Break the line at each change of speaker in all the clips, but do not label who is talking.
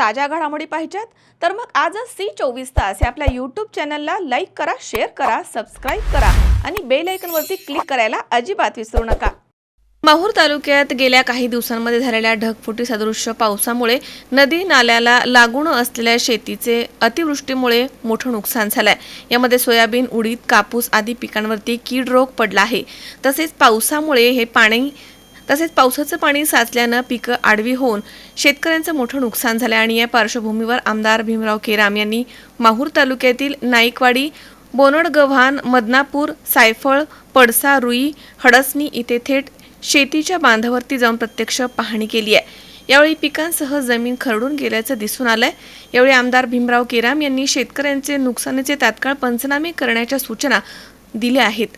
ताज्या घडामोडी पाहिजेत. तर मग आजच सी चोवीस तास या आपल्या यूट्यूब चॅनलला लाईक करा शेअर करा सबस्क्राईब करा आणि बेल आयकनवरती क्लिक करायला अजिबात विसरू नका. माहूर तालुक्यात गेल्या काही दिवसांमध्ये झालेल्या ढगफुटी सदृश्य पावसामुळे नदी नाल्याला लागून असलेल्या शेतीचे अतिवृष्टीमुळे मोठं नुकसान झालंय. यामध्ये सोयाबीन उडीद कापूस आदी पिकांवरती कीड रोग पडला आहे. तसेच पावसामुळे हे पाणी तसेच पावसाचं पाणी साचल्यानं पिकं आडवी होऊन शेतकऱ्यांचं मोठं नुकसान झालं आणि या पार्श्वभूमीवर आमदार भीमराव केराम यांनी माहूर तालुक्यातील नाईकवाडी बोनडगव्हाण मदनापूर सायफळ पडसा रुई हडसणी इथे थेट शेतीच्या बांधावरती जाऊन प्रत्यक्ष पाहणी केली आहे. यावेळी पिकांसह जमीन खरडून गेल्याचं दिसून आलंय. यावेळी आमदार भीमराव केराम यांनी शेतकऱ्यांचे नुकसानीचे तात्काळ पंचनामे करण्याच्या सूचना दिल्या आहेत.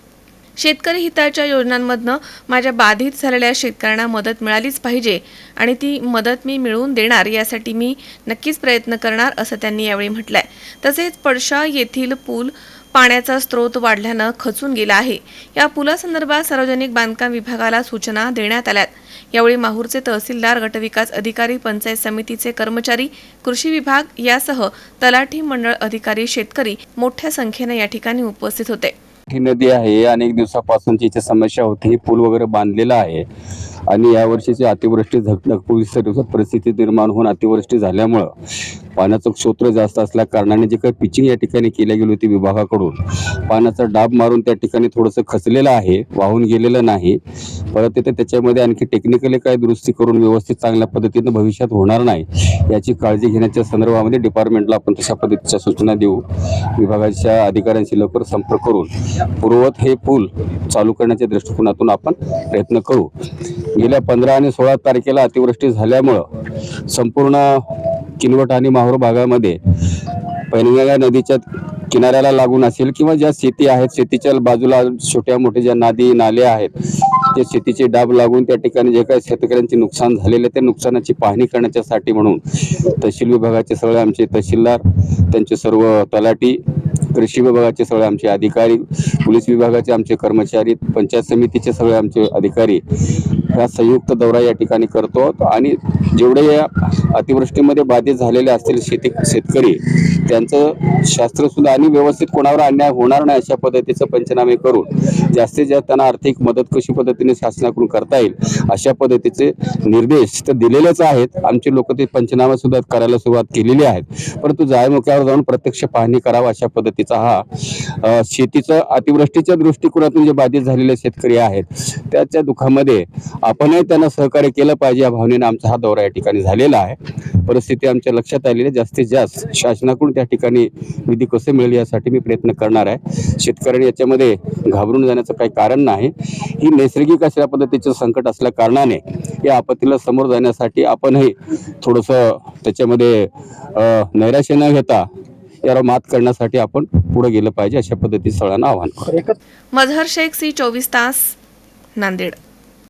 शेतकरी हिताच्या योजनांमधनं माझ्या बाधित झालेल्या शेतकऱ्यांना मदत मिळालीच पाहिजे आणि ती मदत मी मिळवून देणार यासाठी मी नक्कीच प्रयत्न करणार असं त्यांनी यावेळी म्हटलंय. तसेच पडशा येथील पूल पाण्याचा स्रोत वाढल्यानं खचून गेला आहे. या पुलासंदर्भात सार्वजनिक बांधकाम विभागाला सूचना देण्यात आल्यात. यावेळी माहूरचे तहसीलदार गटविकास अधिकारी पंचायत समितीचे कर्मचारी कृषी विभाग यासह तलाठी मंडळ अधिकारी शेतकरी मोठ्या संख्येने या ठिकाणी उपस्थित होते.
ही नदी आहे अनेक दिवसापासूनची इथे समस्या होती. ही पूल वगैरे बांधलेला आहे. आणि यावर्षीची अतिवृष्टी अतिवृष्टी दिवसात परिस्थिती निर्माण होऊन अतिवृष्टी झाल्यामुळं पाण्याचं क्षेत्र जास्त असल्या कारणाने जे काही पिचिंग या ठिकाणी केल्या गेली होती विभागाकडून पाण्याचा डाब मारून त्या ठिकाणी थोडंसं खचलेलं आहे वाहून गेलेलं नाही. परत तिथे त्याच्यामध्ये आणखी टेक्निकली काय दुरुस्ती करून व्यवस्थित चांगल्या पद्धतीनं भविष्यात होणार नाही याची काळजी घेण्याच्या संदर्भामध्ये डिपार्टमेंटला आपण तशा पद्धतीच्या सूचना देऊ. विभागाच्या अधिकाऱ्यांशी लवकर संपर्क करून पूर्ववत हे पूल चालू करण्याच्या दृष्टिकोनातून आपण प्रयत्न करू. गेल्या पंधरा आणि सोळा तारखेला अतिवृष्टी झाल्यामुळं संपूर्ण किनवट आणि माहूर भागामध्ये पैनगंगा नदीच्या किनाऱ्याला लागून असेल किंवा ज्या शेती आहेत शेतीच्या बाजूला छोट्या मोठ्या ज्या नादी नाले आहेत ते शेतीचे डाब लागून त्या ठिकाणी जे काही शेतकऱ्यांचे नुकसान झालेले त्या नुकसानाची पाहणी करण्याच्यासाठी म्हणून तहसील विभागाचे सगळे आमचे तहसीलदार त्यांचे सर्व तलाठी कृषी विभागाचे सगळे आमचे अधिकारी पोलीस विभागाचे आमचे कर्मचारी पंचायत समितीचे सगळे आमचे अधिकारी हा संयुक्त दौरा या ठिकाणी करतो आणि जेवढे या अतिवृष्टीमध्ये बाधित झालेले असतील शेती शेतकरी त्यांचं शास्त्रसुद्धा आणि व्यवस्थित कोणावर अन्याय होणार नाही अशा पद्धतीचं पंचनामे करून जास्तीत जास्त त्यांना आर्थिक मदत कशी पद्धतीने शासनाकडून करता येईल अशा पद्धतीचे निर्देश तर दिलेलेच आहेत. आमचे लोक ते पंचनामा सुद्धा करायला सुरुवात केलेली आहेत. परंतु जायमुख्यावर जाऊन प्रत्यक्ष पाहणी करावं अशा पद्धतीचा हा शेतीचं अतिवृष्टीच्या दृष्टिकोनातून जे बाधित झालेले शेतकरी आहेत त्याच्या दुःखामध्ये आपणही त्यांना सहकार्य केलं पाहिजे या भावनेने आमचा हा दौरा या ठिकाणी झालेला आहे. परिस्थिती आमच्या लक्षात आलेली आहे. जास्तीत जास्त शासनाकडून त्या ठिकाणी निधी कसे मिळेल यासाठी मी प्रयत्न करणार आहे. शेतकऱ्यांनी याच्यामध्ये घाबरून जाण्याचं काही कारण नाही. ही नैसर्गिक अशा पद्धतीचं संकट असल्या कारणाने या आपत्तीला समोर जाण्यासाठी आपणही थोडंसं त्याच्यामध्ये नैराश्य न घेता यावर मात करण्यासाठी आपण पुढे गेलं पाहिजे अशा पद्धतीचं सगळ्यांना आव्हान
मजहर शेख सी चोवीस तास नांदेड.